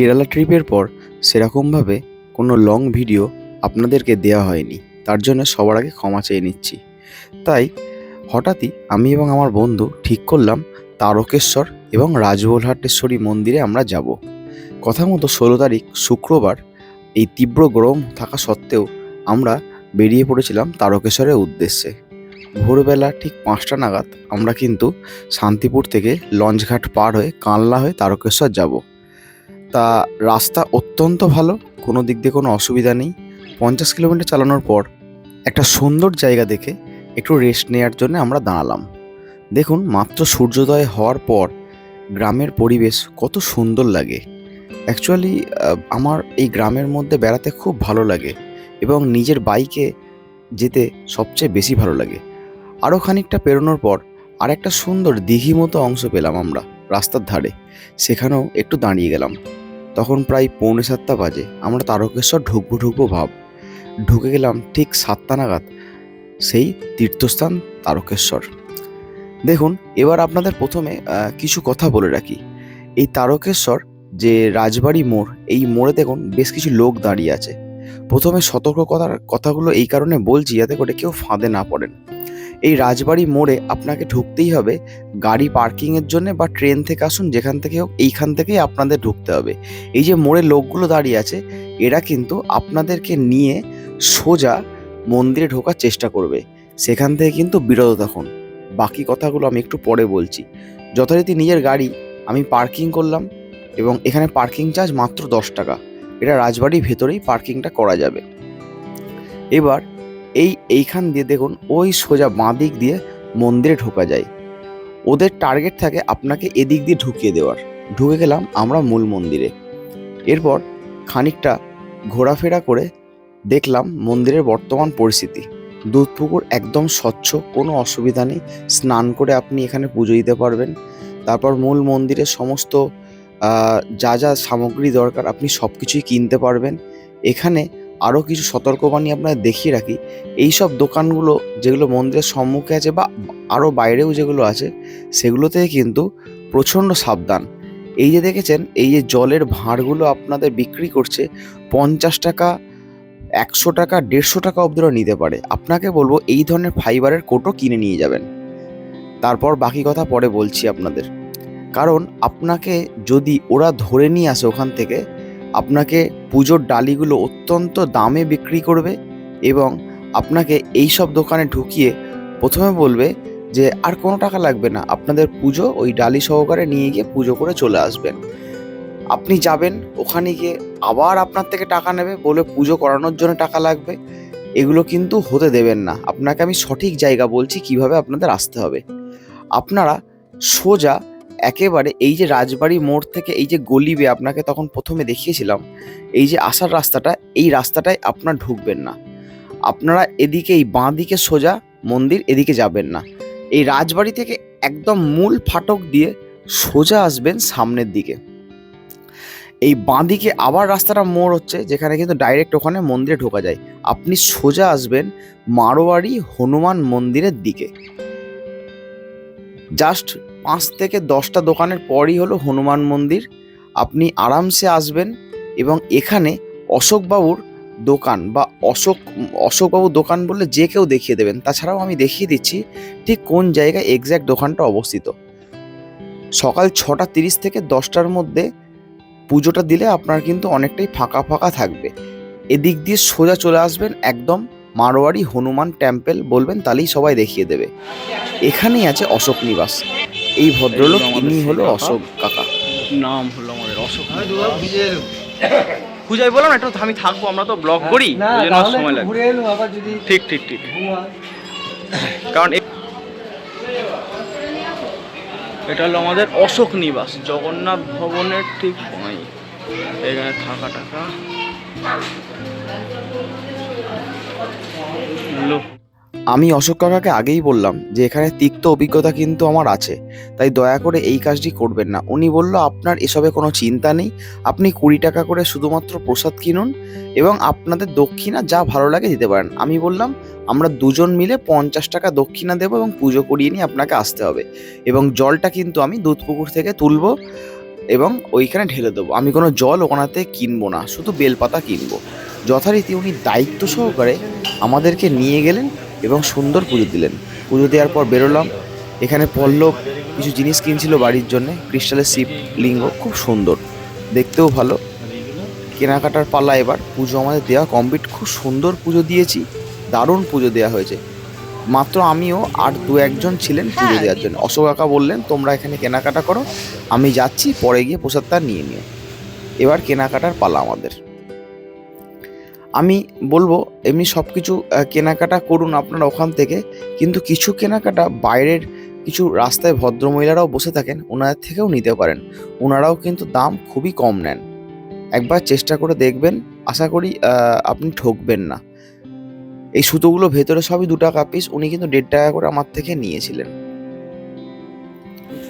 কেরালা ট্রিপের পর সেরকমভাবে কোনো লং ভিডিও আপনাদেরকে দেওয়া হয়নি। তার জন্য সবার আগে ক্ষমা চেয়ে নিচ্ছি। তাই হঠাৎই আমি এবং আমার বন্ধু ঠিক করলাম তারকেশ্বর এবং রাজবলহাটেশ্বরী মন্দিরে আমরা যাব। কথা মতো ষোলো তারিখ শুক্রবার এই তীব্র গরম থাকা সত্ত্বেও আমরা বেরিয়ে পড়েছিলাম তারকেশ্বরের উদ্দেশ্যে। ভোরবেলা ঠিক পাঁচটা নাগাদ আমরা কিন্তু শান্তিপুর থেকে লঞ্চঘাট পার হয়ে কানলা হয়ে তারকেশ্বর যাব। তা রাস্তা অত্যন্ত ভালো, কোনো দিক দিয়ে কোনো অসুবিধা নেই। পঞ্চাশ কিলোমিটার চালানোর পর একটা সুন্দর জায়গা দেখে একটু রেস্ট নেওয়ার জন্য আমরা দাঁড়ালাম। দেখুন, মাত্র সূর্যোদয় হওয়ার পর গ্রামের পরিবেশ কত সুন্দর লাগে। অ্যাকচুয়ালি আমার এই গ্রামের মধ্যে বেড়াতে খুব ভালো লাগে এবং নিজের বাইকে যেতে সবচেয়ে বেশি ভালো লাগে। আরও খানিকটা পেরোনোর পর আর একটা সুন্দর দিঘি মতো অংশ পেলাম আমরা রাস্তার ধারে। সেখানেও একটু দাঁড়িয়ে গেলাম। তখন প্রায় পৌনে সাতটা বাজে। আমরা তারকেশ্বর ঢুকবো ঢুকবো ভাব। ঢুকে গেলাম ঠিক সাতটা নাগাদ সেই তীর্থস্থান তারকেশ্বর। দেখুন, এবার আপনাদের প্রথমে কিছু কথা বলে রাখি। এই তারকেশ্বর যে রাজবাড়ি মোড়, এই মোড়ে দেখুন বেশ কিছু লোক দাঁড়িয়ে আছে। প্রথমে সতর্ক কথার, কথাগুলো এই কারণে বলছি যাতে করে কেউ ফাঁদে না পড়েন। এই রাজবাড়ি মোড়ে আপনাকে ঢুকতেই হবে। গাড়ি পার্কিংয়ের জন্য বা ট্রেন থেকে আসুন, যেখান থেকে হোক, এইখান থেকেই আপনাদের ঢুকতে হবে। এই যে মোড়ে লোকগুলো দাঁড়িয়ে আছে, এরা কিন্তু আপনাদেরকে নিয়ে সোজা মন্দিরে ঢোকার চেষ্টা করবে। সেখান থেকে কিন্তু বিরত থাকুন। বাকি কথাগুলো আমি একটু পরে বলছি। যথারীতি নিজের গাড়ি, আমি পার্কিং করলাম এবং এখানে পার্কিং চার্জ মাত্র দশ টাকা। এটা রাজবাড়ির ভেতরেই পার্কিংটা করা যাবে। এবার এই এইখান দিয়ে দেখুন, ওই সোজা বাঁ দিক দিয়ে মন্দিরে ঢোকা যায়। ওদের টার্গেট থাকে আপনাকে এদিক দিয়ে ঢুকিয়ে দেওয়ার। ঢুকে গেলাম আমরা মূল মন্দিরে। এরপর খানিকটা ঘোরাফেরা করে দেখলাম মন্দিরের বর্তমান পরিস্থিতি। দুধ পুকুর একদম স্বচ্ছ, কোনো অসুবিধা নেই। স্নান করে আপনি এখানে পুজো দিতে পারবেন। তারপর মূল মন্দিরের সমস্ত যা যা সামগ্রী দরকার আপনি সব কিছুই কিনতে পারবেন। এখানে আরও কিছু সতর্কবাণী আপনাদের দেখিয়ে রাখি। এই সব দোকানগুলো যেগুলো মন্দিরের সম্মুখে আছে বা আরও বাইরেও যেগুলো আছে সেগুলো থেকে কিন্তু প্রচণ্ড সাবধান। এই যে দেখেছেন, এই যে জলের ভাঁড়গুলো আপনাদের বিক্রি করছে, পঞ্চাশ টাকা, একশো টাকা, দেড়শো টাকা অবধিও নিতে পারে। আপনাকে বলব, এই ধরনের ফাইবারের কোটো কিনে নিয়ে যাবেন। তারপর বাকি কথা পরে বলছি আপনাদের। কারণ, আপনাকে যদি ওরা ধরে নিয়ে আসে ওখান থেকে আপনাকে পুজোর ডালিগুলো অত্যন্ত দামে বিক্রি করবে এবং আপনাকে এই সব দোকানে ঢুকিয়ে প্রথমে বলবে যে আর কোনো টাকা লাগবে না, আপনাদের পুজো ওই ডালি সহকারে নিয়ে গিয়ে পুজো করে চলে আসবেন। আপনি যাবেন, ওখানে গিয়ে আবার আপনার থেকে টাকা নেবে, বলে পুজো করানোর জন্য টাকা লাগবে। এগুলো কিন্তু হতে দেবেন না। আপনাকে আমি সঠিক জায়গা বলছি কীভাবে আপনাদের আসতে হবে। আপনারা সোজা একেবারে এই যে রাজবাড়ি মোড় থেকে এই যে গলি বেয়ে আপনাকে তখন প্রথমে দেখিয়েছিলাম, এই যে আসার রাস্তাটা, এই রাস্তাটায় আপনার ঢুকবেন না। আপনারা এদিকে এই বাঁ দিকে সোজা মন্দির, এদিকে যাবেন না। এই রাজবাড়ি থেকে একদম মূল ফাটক দিয়ে সোজা আসবেন সামনের দিকে। এই বাঁ দিকে আবার রাস্তাটা মোড় হচ্ছে, যেখানে কিন্তু ডাইরেক্ট ওখানে মন্দিরে ঢোকা যায়। আপনি সোজা আসবেন মারোয়ারি হনুমান মন্দিরের দিকে। জাস্ট পাঁচ থেকে দশটা দোকানের পরই হলো হনুমান মন্দির। আপনি আরামসে আসবেন এবং এখানে অশোকবাবুর দোকান বা অশোক, অশোকবাবুর দোকান বললে যে কেউ দেখিয়ে দেবেন। তাছাড়াও আমি দেখিয়ে দিচ্ছি ঠিক কোন জায়গায় এক্স্যাক্ট দোকানটা অবস্থিত। সকাল ছটা তিরিশ থেকে দশটার মধ্যে পুজোটা দিলে আপনার কিন্তু অনেকটাই ফাঁকা ফাঁকা থাকবে। এদিক দিয়ে সোজা চলে আসবেন একদম মারোয়ারি হনুমান টেম্পেল বলবেন, তাহলেই সবাই দেখিয়ে দেবে। এখানেই আছে অশোক নিবাস। এই ভদ্রলোক ইনি হলো অশোক কাকা। নাম হলো আমাদের অশোক পূজায় বললাম না একটু আমি থাকব আমরা তো ব্লগ করি সময় লাগে ঘুরে এলো আবার যদি ঠিক ঠিক ঠিক। কারণ এটা হলো আমাদের অশোক নিবাস জগন্নাথ ভবনের ঠিক বাঁই এখানে থাকা টাকা। হ্যালো আমি অশোক কাকাকে আগেই বললাম যে এখানে তিক্ত অভিজ্ঞতা কিন্তু আমার আছে, তাই দয়া করে এই কাজটি করবেন না। উনি বলল, আপনার এসবে কোনো চিন্তা নেই, আপনি কুড়ি টাকা করে শুধুমাত্র প্রসাদ কিনুন এবং আপনাদের দক্ষিণা যা ভালো লাগে দিতে পারেন। আমি বললাম, আমরা দুজন মিলে পঞ্চাশ টাকা দক্ষিণা দেবো এবং পুজো করিয়ে নিয়ে আপনাকে আসতে হবে এবং জলটা কিন্তু আমি দুধ পুকুর থেকে তুলবো এবং ওইখানে ঢেলে দেবো। আমি কোনো জল ওখানাতে কিনবো না, শুধু বেলপাতা কিনবো। যথারীতি উনি দায়িত্ব সহকারে আমাদেরকে নিয়ে গেলেন এবং সুন্দর পুজো দিলেন। পুজো দেওয়ার পর বেরোলাম। এখানে পল্লব কিছু জিনিস কিনছিল বাড়ির জন্যে ক্রিস্টালের শিব লিঙ্গ খুব সুন্দর। দেখতেও ভালো। কেনাকাটার পালা এবার। পুজো আমাদের দেওয়া কমপ্লিট খুব সুন্দর পুজো দিয়েছি। দারুণ পুজো দেওয়া হয়েছে। মাত্র আমিও আর দু একজন ছিলেন পুজো দেওয়ার জন্য। অশোক কাকা বললেন তোমরা এখানে কেনাকাটা করো। আমি যাচ্ছি পরে গিয়ে প্রসাদটা নিয়ে নিও। এবার কেনাকাটার পালা আমাদের। আমি বলব এমনি সব কিছু কেনাকাটা করুন আপনারা ওখান থেকে। কিন্তু কিছু কেনাকাটা বাইরের কিছু রাস্তায় ভদ্রমহিলারাও বসে থাকেন ওনাদের থেকেও নিতে পারেন। ওনারাও কিন্তু দাম খুবই কম নেন। একবার চেষ্টা করে দেখবেন আশা করি আপনি ঠকবেন না। এই সুতোগুলো ভেতরে সবই দু টাকা পিস উনি কিন্তু দেড় টাকা করে আমার থেকে নিয়েছিলেন।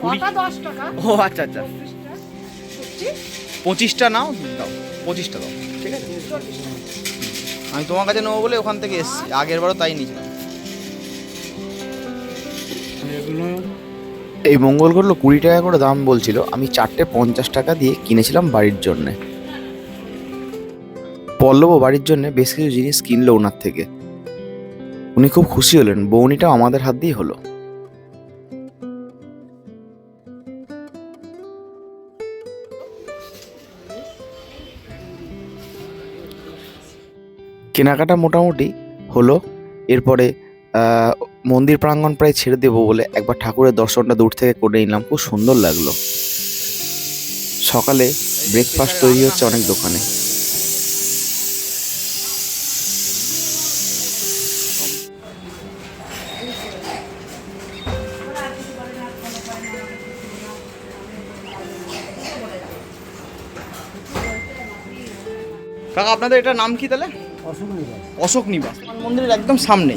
ওটা টাকা। ও আচ্ছা আচ্ছা। পঁচিশটা। নাও দাও পঁচিশটা দাও ঠিক আছে? আমি তোমার কাছে নেব বলে ওখান থেকে এসছি। আগের বারও তাই নিয়েছিলাম। এই মঙ্গল মঙ্গলগুলো কুড়ি টাকা করে দাম বলছিল। আমি চারটে পঞ্চাশ টাকা দিয়ে কিনেছিলাম বাড়ির জন্যে। পল্লব বাড়ির জন্য বেশ কিছু জিনিস কিনলো ওনার থেকে। উনি খুব খুশি হলেন। বৌনিটাও আমাদের হাত দিয়েই হলো। কেনাকাটা মোটামুটি হলো। এরপরে মন্দির প্রাঙ্গণ প্রায় ছেড়ে দেবো বলে একবার ঠাকুরের দর্শনটা দূর থেকে করে নিলাম। খুব সুন্দর লাগল। সকালে ব্রেকফাস্ট তৈরি হচ্ছে অনেক দোকানে। কাকা, আপনাদের এটা নাম কি তাহলে? অশোক নিবাস। মন্দিরের একদম সামনে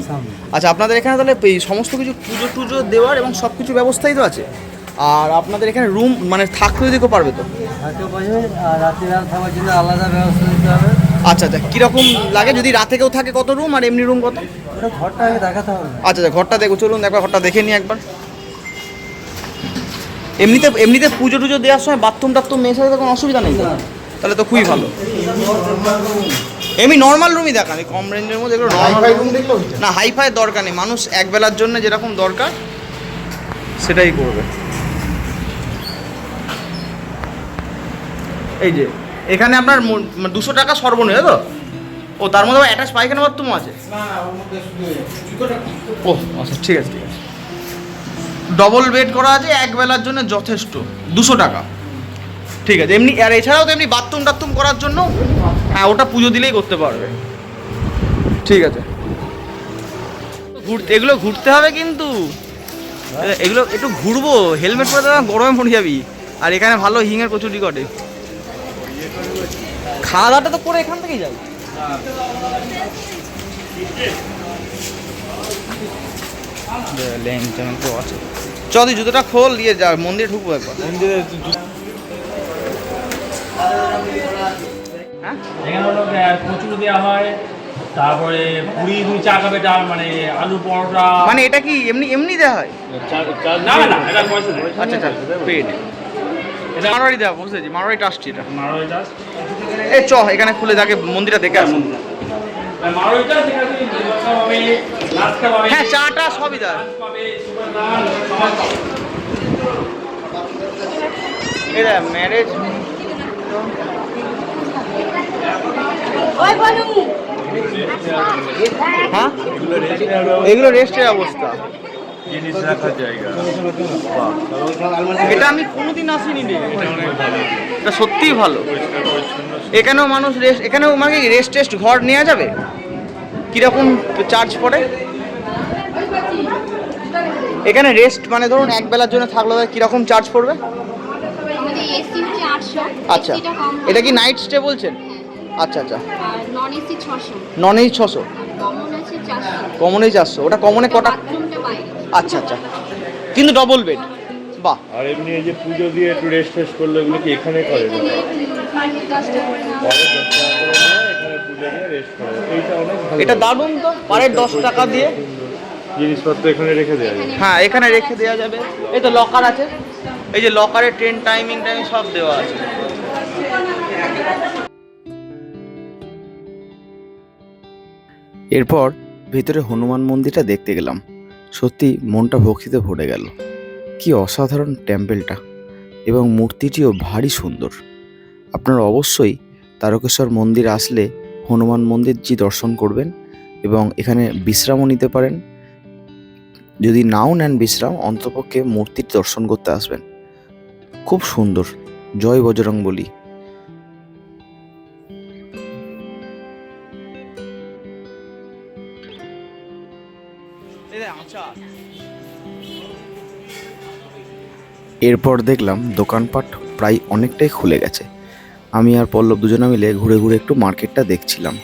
আচ্ছা আপনাদের এখানে তাহলে এই সমস্ত কিছু পুজো টুজো দেওয়ার এবং সব কিছু ব্যবস্থাই তো আছে? আর আপনাদের এখানে রুম মানে থাকতে কেউ পারবে তো? আলাদা ব্যবস্থা দিতে হবে। আচ্ছা আচ্ছা কীরকম লাগে? যদি রাতে কেউ থাকে কত রুম আর এমনি রুম কত? ঘরটা আগে দেখাতে হবে। আচ্ছা আচ্ছা ঘরটা দেখো চলুন একবার ঘরটা দেখে নিই একবার। এমনিতে এমনিতে পুজো টুজো দেওয়ার সময় বাথরুম টাথরুম মেশে তো কোনো অসুবিধা নেই তাহলে তো খুবই ভালো। এমনি নর্মাল রুমই দেখান এই কম রেঞ্জের মধ্যে এগুলো নর্মাল রুম না? হাইফাই দরকার নেই মানুষ এক বেলার জন্য যেরকম দরকার সেটাই করবে। এই যে এখানে আপনার দুশো টাকা সর্বনিম্ন তো? ও তার মধ্যে অ্যাটাচ পায়খানা বাথরুম আছে? ও আচ্ছা ঠিক আছে ঠিক আছে। ডবল বেড করা আছে এক বেলার জন্য যথেষ্ট দুশো টাকা। ঠিক আছে এমনি আর এছাড়াও তো এমনি বাথরুম টাথরুম করার জন্য হ্যাঁ ওটা পুজো দিলেই করতে পারবে। ঠিক আছে। ঘুরতে এগুলো ঘুরতে হবে কিন্তু। এগুলো একটু ঘুরবো হেলমেট পরে দাদা গরমে পড়ে যাবি। আর এখানে ভালো হিঙের কচুরি কটে খাওয়া দাওয়াটা তো করে এখান থেকেই তো আছে চ তুই জুতোটা খোল দিয়ে যা মন্দিরে ঢুকবো একবার। হ্যাঁ এখানে হলো কচুরি দেওয়া হয় তারপরে পুরি দুই চা খাবে ডাল মানে আলু পরোটা। মানে এটা কি এমনি এমনি দেওয়া হয়? না না না এটা পয়সা আচ্ছা আচ্ছা পেড এটা মারোয়ারি দেওয়া বুঝতেছি মারোয়ারিটা আসছি এটা। মারোয় চাষ এ চ এখানে খুলে দেখে মন্দিরটা দেখে আসুন এখানে নাস্তা পাবে হ্যাঁ চাটা সবই দেয়। এটা ম্যারেজ হ্যাঁ? এগুলো রেস্টের অবস্থা। এটা আমি কোনোদিন আসিনি রে। এটা সত্যিই ভালো। এখানেও মানুষ রেস্ট এখানেও মানে রেস্ট টেস্ট ঘর নেওয়া যাবে? কীরকম চার্জ পড়ে? এখানে রেস্ট মানে ধরুন এক বেলার জন্য থাকলে কীরকম চার্জ পড়বে? আচ্ছা। এটা কি নাইট স্টে বলছেন? আচ্ছা আচ্ছা। নন এসি ছশো। নন ছশো? কমন চারশো। ওটা কমনে কটা? আচ্ছা আচ্ছা। কিন্তু ডবল বেড বাহ। আর এমনি এই যে পুজো দিয়ে একটু রেস্ট টেস্ট করলে ওগুলো কি এখানে করে? এটা দারুণ তো পারে দশ টাকা দিয়ে। জিনিসপত্র এখানে রেখে দেওয়া যায় হ্যাঁ এখানে রেখে দেওয়া যাবে। এই তো লকার আছে। এই যে লকারে ট্রেন টাইমিং টাইমিং সব দেওয়া আছে। এরপর ভেতরে হনুমান মন্দিরটা দেখতে গেলাম। সত্যি মনটা ভক্তিতে ভরে গেল। কি অসাধারণ টেম্পেলটা এবং মূর্তিটিও ভারী সুন্দর। আপনারা অবশ্যই তারকেশ্বর মন্দির আসলে হনুমান মন্দির জি দর্শন করবেন এবং এখানে বিশ্রামও নিতে পারেন। যদি নাও নেন বিশ্রাম, অন্তপক্ষে মূর্তির দর্শন করতে আসবেন। খুব সুন্দর। জয় বজরং বলি এরপর দেখলাম দোকানপাট প্রায় অনেকটাই খুলে গেছে। আমি আর পল্লব দুজনে মিলে ঘুরে ঘুরে একটু মার্কেটটা দেখছিলাম।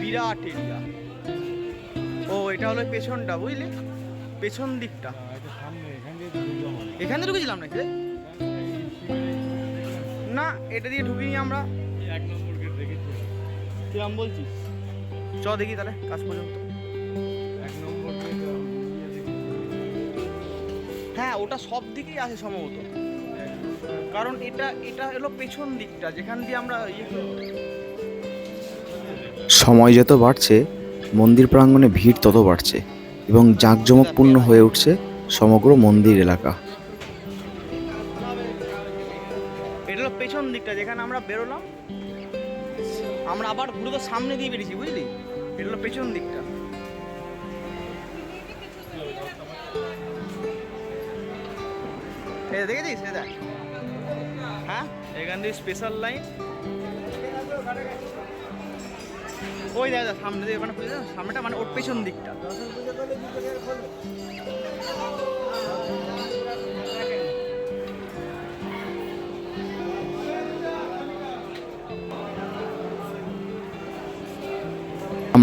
বিরাট এরিয়া ও এটা হলো পেছনটা বুঝলি? পেছন দিকটা। এখানে ঢুকেছিলাম নাকি এটা দিয়ে ঢুকিনি আমরা। এক নম্বর গেট দেখেছি। কিরম বলছিস? চ দেখি তাহলে কাজ পর্যন্ত। এক নম্বর হ্যাঁ ওটা সব দিকেই আছে সম্ভবত। কারণ এটা এটা হলো পেছন দিকটা যেখান দিয়ে আমরা ইয়ে সময় যত বাড়ছে মন্দির প্রাঙ্গণে ভিড় তত বাড়ছে এবং জাঁকজমকপূর্ণ হয়ে উঠছে সমগ্র মন্দির এলাকা। আমরা বেরোলাম। আমরা আবার ঘুরে তো সামনে দিয়ে বেরিয়েছি, বুঝলি? এটা হলো পেছন দিকটা। দেখেছিস? দেখ। হ্যাঁ? এখান দিয়ে স্পেশাল লাইন ওই দেখা সামনে দিয়ে ওখানে সামনেটা মানে ওর পেছন দিকটা।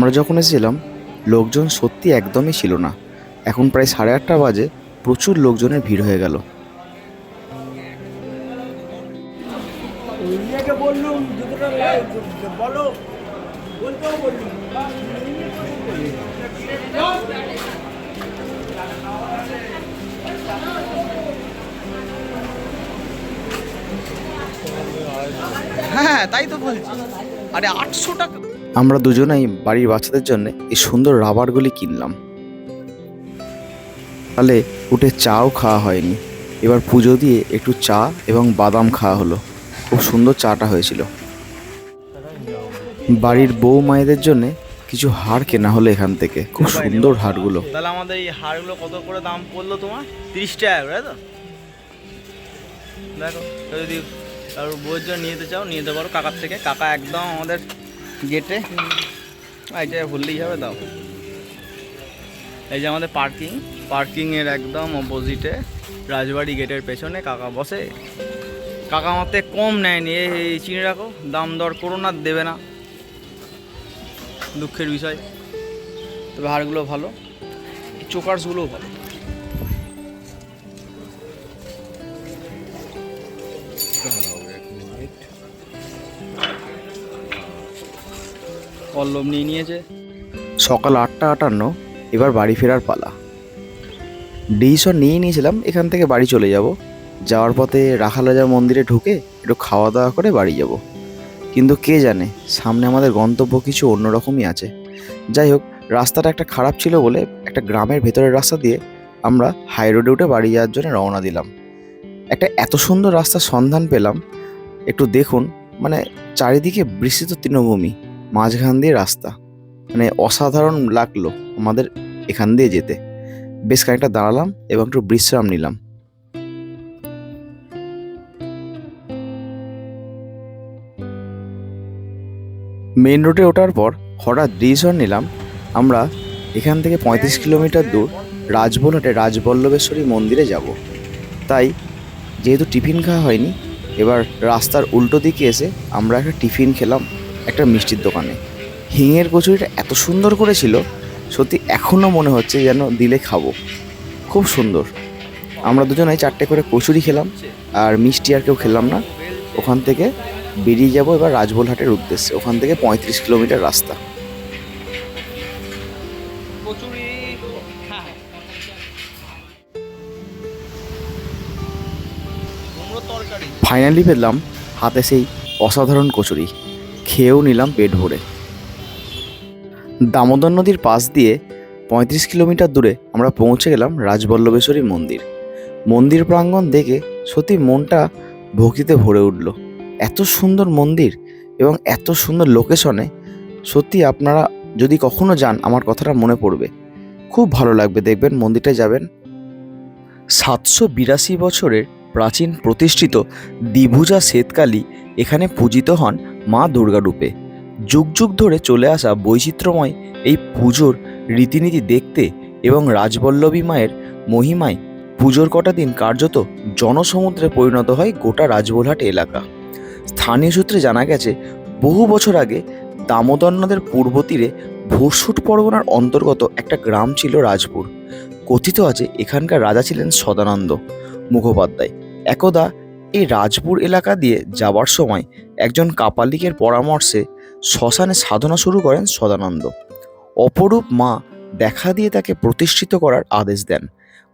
আমরা যখন এসেছিলাম, লোকজন সত্যি একদমই ছিল না। এখন প্রায় সাড়ে আটটা বাজে, প্রচুর লোকজনের ভিড় হয়ে গেল। হ্যাঁ তাই তো বলছি। আরে আটশো টাকা আমরা দুজনেই বাড়ির বাচ্চাদের জন্য এই সুন্দর রাবারগুলি কিনলাম। তাহলে উঠে চাও খাওয়া হয়নি। এবার পুজো দিয়ে একটু চা এবং বাদাম খাওয়া হলো। খুব সুন্দর চাটা হয়েছিল। বাড়ির বউ মায়েদের জন্য কিছু হার কেনা হলো এখান থেকে। খুব সুন্দর হারগুলো। তাহলে আমাদের এই হারগুলো কত করে দাম পড়ল তোমার? তিরিশ টাকা করে তো? দেখো যদি আর জন্য নিয়ে যেতে চাও নিয়ে যেতে পারো। কাকার থেকে। কাকা একদম আমাদের গেটে। এই যে ভুললেই হবে দাও এই যে আমাদের পার্কিং, পার্কিংয়ের একদম অপোজিটে রাজবাড়ি গেটের পেছনে কাকা বসে। কাকা আমার কম নেয়নি, এই চিনে রাখো, দাম দর করো না, দেবে না। দুঃখের বিষয়। তবে হাড়গুলো ভালো, চোকার্সগুলোও ভালো। পল্লব নিয়ে নিয়েছে। সকাল আটটা আটান্ন, এবার বাড়ি ফেরার পালা। ডিসিশন নিয়ে নিয়েছিলাম, এখান থেকে বাড়ি চলে যাব। যাওয়ার পথে রাখালাজা মন্দিরে ঢুকে একটু খাওয়া দাওয়া করে বাড়ি যাব। কিন্তু কে জানে, সামনে আমাদের গন্তব্য কিছু অন্যরকমই আছে। যাই হোক, রাস্তাটা একটা খারাপ ছিল বলে একটা গ্রামের ভেতরের রাস্তা দিয়ে আমরা হাই রোডে উঠে বাড়ি যাওয়ার জন্য রওনা দিলাম। একটা এত সুন্দর রাস্তার সন্ধান পেলাম, একটু দেখুন মানে চারিদিকে বিস্তৃত তৃণভূমি। মাঝখান দিয়ে রাস্তা। মানে অসাধারণ লাগল আমাদের এখান দিয়ে যেতে। বেশ খানিকটা দাঁড়ালাম এবং একটু বিশ্রাম নিলাম। মেন রোডে ওঠার পর হঠাৎ ডিসিশন নিলাম, আমরা এখান থেকে পঁয়ত্রিশ কিলোমিটার দূর রাজবলহাটে রাজবল্লভেশ্বরী মন্দিরে যাব। তাই যেহেতু টিফিন খাওয়া হয়নি, এবার রাস্তার উল্টো দিকে এসে আমরা একটা টিফিন খেলাম। একটা মিষ্টির দোকানে। হিঙের কচুরিটা এত সুন্দর করেছিল সত্যি এখনও মনে হচ্ছে যেন দিলে খাব। খুব সুন্দর। আমরা দুজনে চারটে করে কচুরি খেলাম আর মিষ্টি আর কেউ খেলাম না। ওখান থেকে বেরিয়ে যাব এবার রাজবলহাটের উদ্দেশ্যে। ওখান থেকে পঁয়ত্রিশ কিলোমিটার রাস্তা। হ্যাঁ। ফাইনালি পেলাম হাতে সেই অসাধারণ কচুরি। খেয়েও নিলাম পেট ভরে। দামোদর নদীর পাশ দিয়ে পঁয়ত্রিশ কিলোমিটার দূরে আমরা পৌঁছে গেলাম রাজবল্লভেশ্বরী মন্দির। মন্দির প্রাঙ্গণ দেখে সত্যি মনটা ভক্তিতে ভরে উঠল। এত সুন্দর মন্দির এবং এত সুন্দর লোকেশনে সত্যি আপনারা যদি কখনো যান, আমার কথাটা মনে পড়বে। খুব ভালো লাগবে, দেখবেন মন্দিরটায় যাবেন। সাতশো বিরাশি বছরের প্রাচীন প্রতিষ্ঠিত দ্বিভুজা শ্বেতকালী এখানে পূজিত হন মা দুর্গা রূপে যুগ যুগ ধরে চলে আসা বৈচিত্র্যময় এই পুজোর রীতিনীতি দেখতে এবং রাজবল্লভী মায়ের মহিমায় পুজোর কটা দিন কার্যত জনসমুদ্রে পরিণত হয় গোটা রাজবলহাট এলাকা। স্থানীয় সূত্রে জানা গেছে, বহু বছর আগে দামোদর নদের পূর্ব তীরে ভোরসুট পরগনার অন্তর্গত একটা গ্রাম ছিল রাজপুর। কথিত আছে, এখানকার রাজা ছিলেন সদানন্দ মুখোপাধ্যায়। একদা এই রাজপুর এলাকা দিয়ে যাবার সময় একজন কাপালিকের পরামর্শে শ্মশানে সাধনা শুরু করেন সদানন্দ। অপরূপ মা দেখা দিয়ে তাকে প্রতিষ্ঠিত করার আদেশ দেন।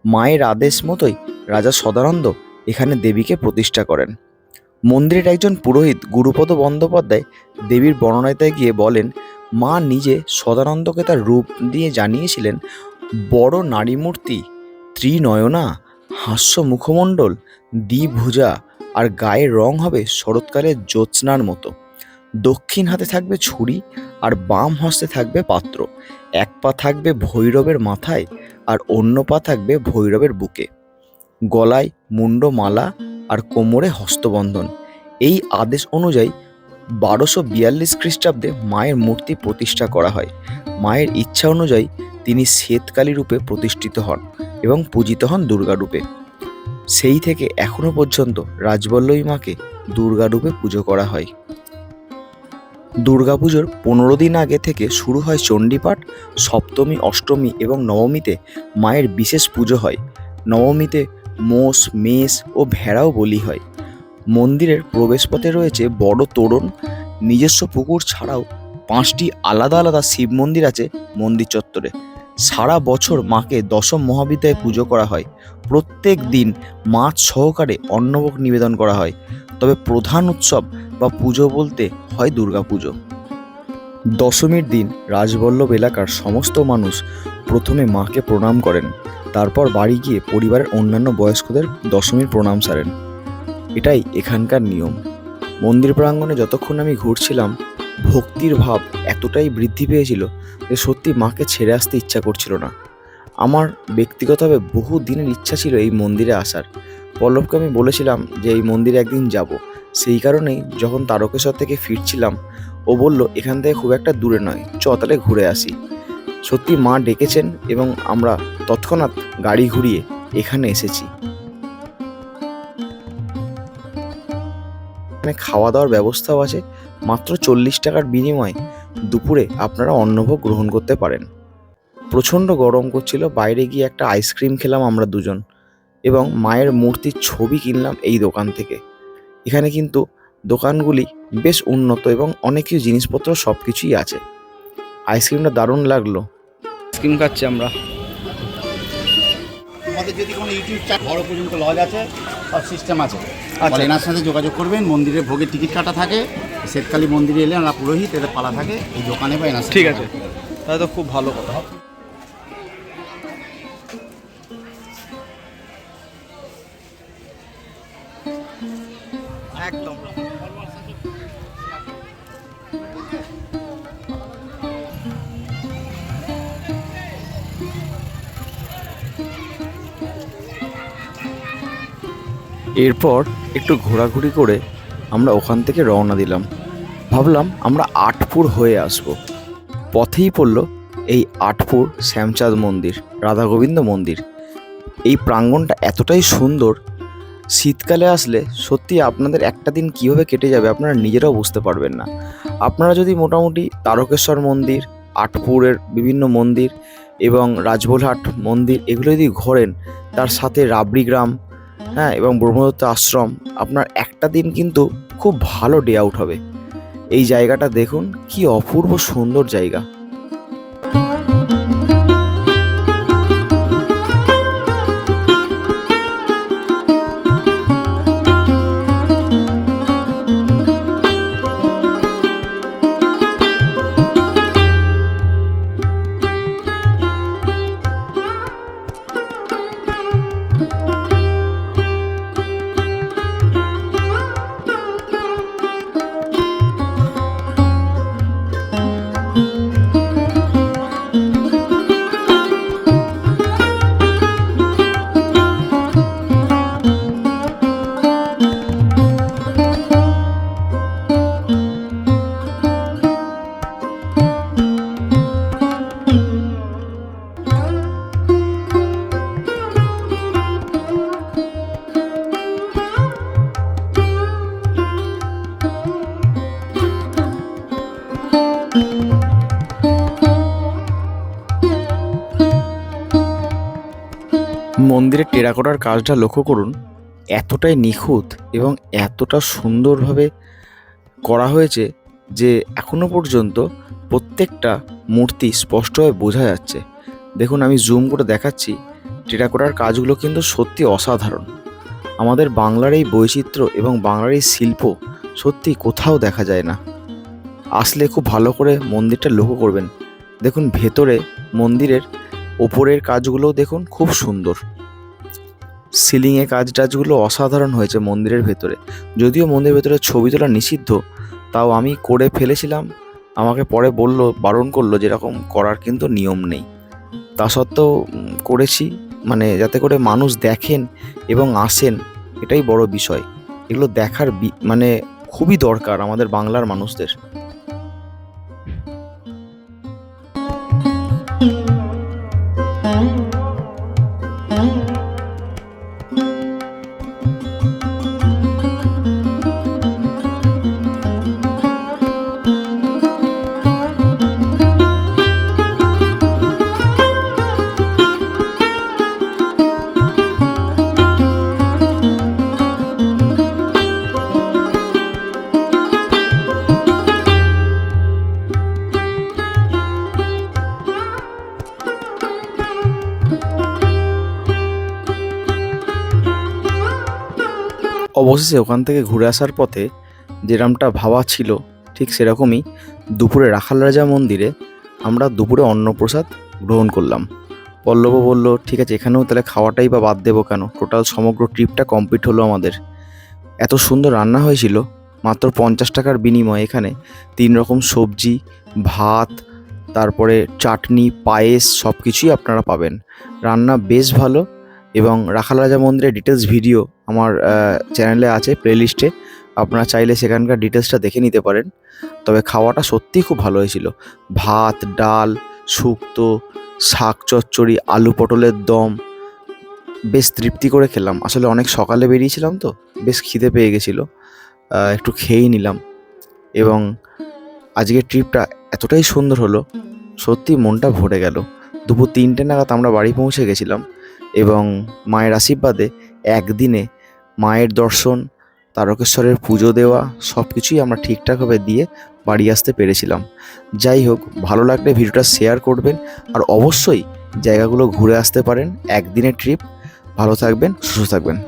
মায়ের আদেশ মতোই রাজা সদানন্দ এখানে দেবীকে প্রতিষ্ঠা করেন। মন্দিরের একজন পুরোহিত গুরুপদ বন্দ্যোপাধ্যায় দেবীর বর্ণনায় গিয়ে বলেন, মা নিজে সদানন্দকে তার রূপ দিয়ে জানিয়েছিলেন, বড় নারী মূর্তি ত্রিনয়না হাস্য মুখমণ্ডল দ্বিভুজা আর গায়ের রং হবে শরৎকালের জ্যোৎস্নার মতো। দক্ষিণ হাতে থাকবে ছুরি আর বাম হস্তে থাকবে পাত্র। এক পা থাকবে ভৈরবের মাথায় আর অন্য পা থাকবে ভৈরবের বুকে। গলায় মুন্ডমালা আর কোমরে হস্তবন্ধন। এই আদেশ অনুযায়ী বারোশো বিয়াল্লিশ খ্রিস্টাব্দে মায়ের মূর্তি প্রতিষ্ঠা করা হয়। মায়ের ইচ্ছা অনুযায়ী তিনি শ্বেতকালী রূপে প্রতিষ্ঠিত হন এবং পূজিত হন দুর্গা রূপে। সেই থেকে এখনও পর্যন্ত রাজবল্লভী মাকে দুর্গা রূপে পুজো করা হয়। দুর্গাপুজোর পনেরো দিন আগে থেকে শুরু হয় চণ্ডীপাঠ, সপ্তমী, অষ্টমী এবং নবমীতে মায়ের বিশেষ পুজো হয়। নবমীতে মোষ, মেষ ও ভেড়াও বলি হয়। মন্দিরের প্রবেশপথে রয়েছে বড় তোরণ, নিজস্ব পুকুর ছাড়াও পাঁচটি আলাদা আলাদা শিব মন্দির আছে মন্দির চত্বরে। সারা বছর মাকে দশম মহাবিদ্যায় পুজো করা হয়। প্রত্যেক দিন মাছ সহকারে অন্নভোগ নিবেদন করা হয়। তবে প্রধান উৎসব বা পুজো বলতে হয় দুর্গাপুজো। দশমীর দিন রাজবল্লভ এলাকার সমস্ত মানুষ প্রথমে মাকে প্রণাম করেন। তারপর বাড়ি গিয়ে পরিবারের অন্যান্য বয়স্কদের দশমীর প্রণাম সারেন। এটাই এখানকার নিয়ম। মন্দির প্রাঙ্গণে যতক্ষণ আমি ঘুরছিলাম ভক্তির ভাব এতটাই বৃদ্ধি পেয়েছিল যে সত্যি মাকে ছেড়ে আসতে ইচ্ছা করছিল না। আমার ব্যক্তিগতভাবে বহু দিনের ইচ্ছা ছিল এই মন্দিরে আসার। পল্লবকে আমি বলেছিলাম যে এই মন্দিরে একদিন যাব। সেই কারণেই যখন তারকেশ্বর থেকে ফিরছিলাম, ও বলল, এখান থেকে খুব একটা দূরে নয়, চ তাহলে ঘুরে আসি। সত্যি মা ডেকেছেন এবং আমরা তৎক্ষণাৎ গাড়ি ঘুরিয়ে এখানে এসেছি। এখানে খাওয়া দাওয়ার ব্যবস্থাও আছে মাত্র চল্লিশ টাকার বিনিময়ে দুপুরে আপনারা অন্নভোগ গ্রহণ করতে পারেন। প্রচণ্ড গরম করছিল বাইরে গিয়ে একটা আইসক্রিম খেলাম আমরা দুজন এবং মায়ের মূর্তির ছবি কিনলাম এই দোকান থেকে। এখানে কিন্তু দোকানগুলি বেশ উন্নত এবং অনেক কিছু জিনিসপত্র সব কিছুই আছে আইসক্রিমটা দারুণ লাগল। আইসক্রিম খাচ্ছি আমরা। আমাদের যদি কোনো ইউটিউব চ্যানেল বড় পর্যন্ত লজ আছে সব সিস্টেম আছে। আচ্ছা। এনার সাথে যোগাযোগ করবেন মন্দিরে ভোগের টিকিট কাটা থাকে শ্বেতকালী মন্দিরে এলে আমরা পুরোহিত এদের পালা থাকে এই দোকানে বা এনার ঠিক আছে। তাহলে তো খুব ভালো কথা। এরপর একটু ঘোরাঘুরি করে আমরা ওখান থেকে রওনা দিলাম। ভাবলাম আমরা আটপুর হয়ে আসব। পথেই পড়ল এই আটপুর শ্যামচাঁদ মন্দির রাধা গোবিন্দ মন্দির। এই প্রাঙ্গণটা এতটাই সুন্দর, শীতকালে আসলে সত্যি আপনাদের একটা দিন কীভাবে কেটে যাবে আপনারা নিজেরাও বুঝতে পারবেন না। আপনারা যদি মোটামুটি তারকেশ্বর মন্দির, আটপুরের বিভিন্ন মন্দির এবং রাজবলহাট মন্দির এগুলো যদি ঘোরেন, তার সাথে রাবড়ি গ্রাম হ্যাঁ এবং ব্রহ্মদত্ত আশ্রম, আপনার একটা দিন কিন্তু খুব ভালো ডে আউট হবে। এই জায়গাটা দেখুন, কি অপূর্ব সুন্দর জায়গা। মন্দিরের টেরাকোটার কাজটা লক্ষ্য করুন, এতটাই নিখুঁত এবং এতটা সুন্দরভাবে করা হয়েছে যে এখনও পর্যন্ত প্রত্যেকটা মূর্তি স্পষ্টভাবে বোঝা যাচ্ছে। দেখুন, আমি জুম করে দেখাচ্ছি, টেরাকোটার কাজগুলো কিন্তু সত্যি অসাধারণ। আমাদের বাংলার এই বৈচিত্র্য এবং বাংলার এই শিল্প সত্যি কোথাও দেখা যায় না। আসলে খুব ভালো করে মন্দিরটা লক্ষ্য করবেন। দেখুন, ভেতরে মন্দিরের ওপরের কাজগুলোও দেখুন, খুব সুন্দর। সিলিংয়ে কাজ টাজগুলো অসাধারণ হয়েছে মন্দিরের ভেতরে। যদিও মন্দিরের ভেতরে ছবি তোলা নিষিদ্ধ, তাও আমি করে ফেলেছিলাম। আমাকে পরে বলল, বারণ করল যেরকম করার কিন্তু নিয়ম নেই। তা সত্ত্বেও করেছি মানে যাতে করে মানুষ দেখেন এবং আসেন, এটাই বড় বিষয়। এগুলো দেখার মানে খুবই দরকার আমাদের বাংলার মানুষদের। অবশেষে ওখান থেকে ঘুরে আসার পথে যেরমটা ভাবা ছিল ঠিক সেরকমই দুপুরে রাখাল রাজা মন্দিরে আমরা দুপুরে অন্নপ্রসাদ গ্রহণ করলাম। পল্লব বলল, ঠিক আছে, এখানেও তাহলে খাওয়াটাই বা বাদ দেবো কেন? টোটাল সমগ্র ট্রিপটা কমপ্লিট হলো আমাদের। এত সুন্দর রান্না হয়েছিল, মাত্র পঞ্চাশ টাকার বিনিময়ে এখানে তিন রকম সবজি, ভাত, তারপরে চাটনি, পায়েস সব কিছুই আপনারা পাবেন। রান্না বেশ ভালো এবং রাখাল রাজা মন্দিরের ডিটেলস ভিডিও আমার চ্যানেলে আছে প্লেলিস্টে আপনারা চাইলে সেখানকার ডিটেলসটা দেখে নিতে পারেন। তবে খাওয়াটা সত্যিই খুব ভালো হয়েছিল। ভাত, ডাল, শুক্তো, শাক, চচ্চড়ি, আলু পটলের দম, বেশ তৃপ্তি করে খেলাম। আসলে অনেক সকালে বেরিয়েছিলাম তো, বেশ খিদে পেয়ে গেছিল। একটু খেয়েই নিলাম। এবং আজকের ট্রিপটা এতটাই সুন্দর হলো, সত্যি মনটা ভরে গেল। দুপুর তিনটে নাগাদ আমরা বাড়ি পৌঁছে গেছিলাম। এবং মায়ের আশীর্বাদে একদিনে মায়ের দর্শন, তারকেশ্বরের পুজো দেওয়া সব কিছুই আমরা ঠিকঠাকভাবে দিয়ে বাড়ি আসতে পেরেছিলাম। যাই হোক, ভালো লাগলে ভিডিওটা শেয়ার করবেন আর অবশ্যই জায়গাগুলো ঘুরে আসতে পারেন। একদিনের ট্রিপ ভালো থাকবেন, সুস্থ থাকবেন।